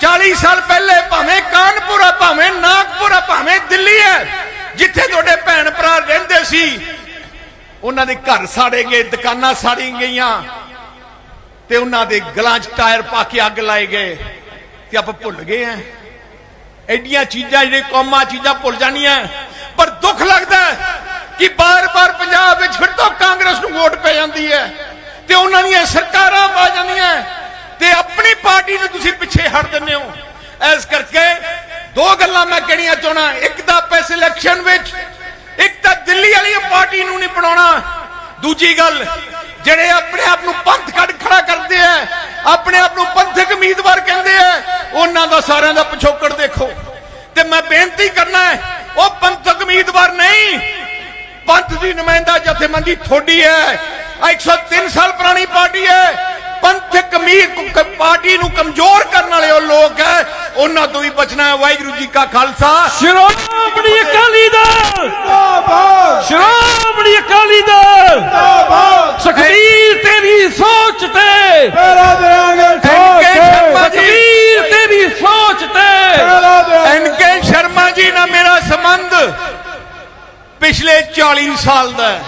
40 ਸਾਲ ਪਹਿਲੇ ਭਾਵੇਂ ਕਾਨਪੁਰ ਭਾਵੇਂ ਨਾਗਪੁਰ ਭਾਵੇਂ ਦਿੱਲੀ ਹੈ, ਜਿੱਥੇ ਤੁਹਾਡੇ ਭੈਣ ਭਰਾ ਰਹਿੰਦੇ ਸੀ, ਉਹਨਾਂ ਦੇ ਘਰ ਸਾੜੇ ਗਏ, ਦੁਕਾਨਾਂ ਸਾੜੀਆਂ ਗਈਆਂ ਤੇ ਉਹਨਾਂ ਦੇ ਗਲਾਂ 'ਚ ਟਾਇਰ ਪਾ ਕੇ ਅੱਗ ਲਾਏ ਗਏ। ਤੇ ਆਪਾਂ ਭੁੱਲ ਗਏ ਆ ਐਡੀਆਂ ਚੀਜ਼ਾਂ ਜਿਹੜੇ ਕੌਮਾਂ ਚੀਜ਼ਾਂ ਭੁੱਲ ਜਾਣੀਆਂ ਪਰ ਦੁੱਖ ਲੱਗਦਾ ਕਿ ਬਾਰ-ਬਾਰ ਪੰਜਾਬ ਵਿੱਚ ਫਿਰ ਤੋਂ ਕਾਂਗਰਸ ਨੂੰ ਵੋਟ ਪੈ ਜਾਂਦੀ ਹੈ ਤੇ ਉਹਨਾਂ ਦੀਆਂ ਸਰਕਾਰਾਂ ਆ ਜਾਂਦੀਆਂ ਤੇ ਆਪਣੀ ਪਾਰਟੀ ਨੂੰ ਤੁਸੀਂ ਪਿੱਛੇ ਹਟ ਦਿੰਦੇ ਹੋ। ਇਸ ਕਰਕੇ ਦੋ ਗੱਲਾਂ ਮੈਂ ਕਹਿਣੀਆਂ ਚਾਹਣਾ ਇੱਕ ਤਾਂ ਆਪਾਂ ਇਲੈਕਸ਼ਨ ਵਿੱਚ ਇੱਕ ਤਾਂ ਦਿੱਲੀ ਵਾਲੀ ਪਾਰਟੀ ਨੂੰ ਨਹੀਂ ਬਣਾਉਣਾ। ਦੂਜੀ ਗੱਲ ਜਿਹੜੇ ਆਪਣੇ ਆਪ ਨੂੰ ਪੰਥ ਕੱਢ ਖੜਾ ਕਰਦੇ ਆ, ਆਪਣੇ ਆਪ ਨੂੰ ਪੰਥਕ ਉਮੀਦਵਾਰ ਕਹਿੰਦੇ ਆ, ਉਹਨਾਂ ਦਾ ਸਾਰਿਆਂ ਦਾ ਪਿਛੋਕੜ ਦੇਖੋ। ਤੇ ਮੈਂ ਬੇਨਤੀ ਕਰਨਾ ਹੈ, ਉਹ ਪੰਥਕ ਉਮੀਦਵਾਰ ਨਹੀਂ, ਪੰਥ ਦੀ ਨੁਮਾਇੰਦਾ ਜਥੇਬੰਦੀ ਥੋੜੀ ਹੈ। ਆਹ 103 ਸਾਲ ਪੁਰਾਣੀ ਪਾਰਟੀ ਹੈ। ਪੰਥਕ ਉਮੀਦ ਪਾਰਟੀ ਨੂੰ ਕਮਜ਼ੋਰ ਕਰਨ ਵਾਲੇ ਉਹ ਲੋਕ ਹੈ ਉਹਨਾਂ ਤੋਂ ਵੀ ਬਚਣਾ ਹੈ ਵਾਹਿਗੁਰੂ ਜੀ ਕਾ ਖਾਲਸਾ। ਸ਼੍ਰੋਮਣੀ ਅਕਾਲੀ ਦਲ! ਜਿੰਦਾਬਾਦ। ਸ਼੍ਰੋਮਣੀ ਅਕਾਲੀ ਦਲ! ਜਿੰਦਾਬਾਦ। ਸੁਖਬੀਰ ਤੇਰੀ ਸੋਚ ਤੇ! ਤੇਰਾ ਦੇਾਂਗੇ ਠੋਕ ਸੁਖਬੀਰ ਤੇਰੀ ਸੋਚ ਤੇ! ਤੇਰਾ ਦੇਾਂਗੇ ਐਨਕੇ ਸ਼ਰਮਾ ਜੀ ਨਾਲ ਮੇਰਾ ਸੰਬੰਧ ਪਿਛਲੇ 40 ਸਾਲ ਦਾ ਹੈ।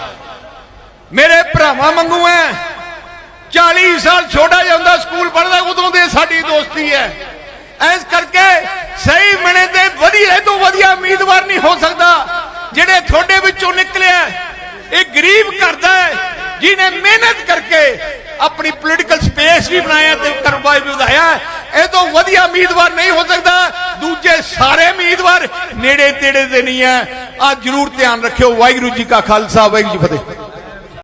ਮੇਰੇ ਭਰਾਵਾਂ ਵਾਂਗੂ ਹੈ। 40 ਸਾਲ ਛੋਟਾ ਜਿਹਾ ਹੁੰਦਾ ਸਕੂਲ ਪੜ੍ਹਦਾ ਉਦੋਂ ਦੇ ਸਾਡੀ ਦੋਸਤੀ ਹੈ। ਐਸ ਕਰਕੇ ਸਹੀ ਮਣੇ ਤੇ ਵਧੀਆ ਤੋਂ ਵਧੀਆ ਉਮੀਦਵਾਰ ਨਹੀਂ ਹੋ ਸਕਦਾ, ਜਿਹੜੇ ਤੁਹਾਡੇ ਵਿੱਚੋਂ ਨਿਕਲਿਆ ਇਹ ਗਰੀਬ ਕਰਦਾ ਹੈ, ਜਿਹਨੇ ਮਿਹਨਤ ਕਰਕੇ ਆਪਣੀ ਪੋਲੀਟੀਕਲ ਸਪੇਸ ਵੀ ਬਣਾਇਆ ਤੇ ਕਾਰੋਬਾਰ ਵੀ ਵਧਾਇਆ ਇਹ ਤੋਂ ਵਧੀਆ ਉਮੀਦਵਾਰ ਨਹੀਂ ਹੋ ਸਕਦਾ, ਦੂਜੇ ਸਾਰੇ ਉਮੀਦਵਾਰ ਨੇੜੇ ਤੇੜੇ ਦੇ ਨਹੀਂ ਹੈ। ਆ ਜਰੂਰ ਧਿਆਨ ਰੱਖਿਓ, ਵਾਹਿਗੁਰੂ ਜੀ ਕਾ ਖਾਲਸਾ, ਵਾਹਿਗੁਰੂ ਜੀ ਫਤਿਹ।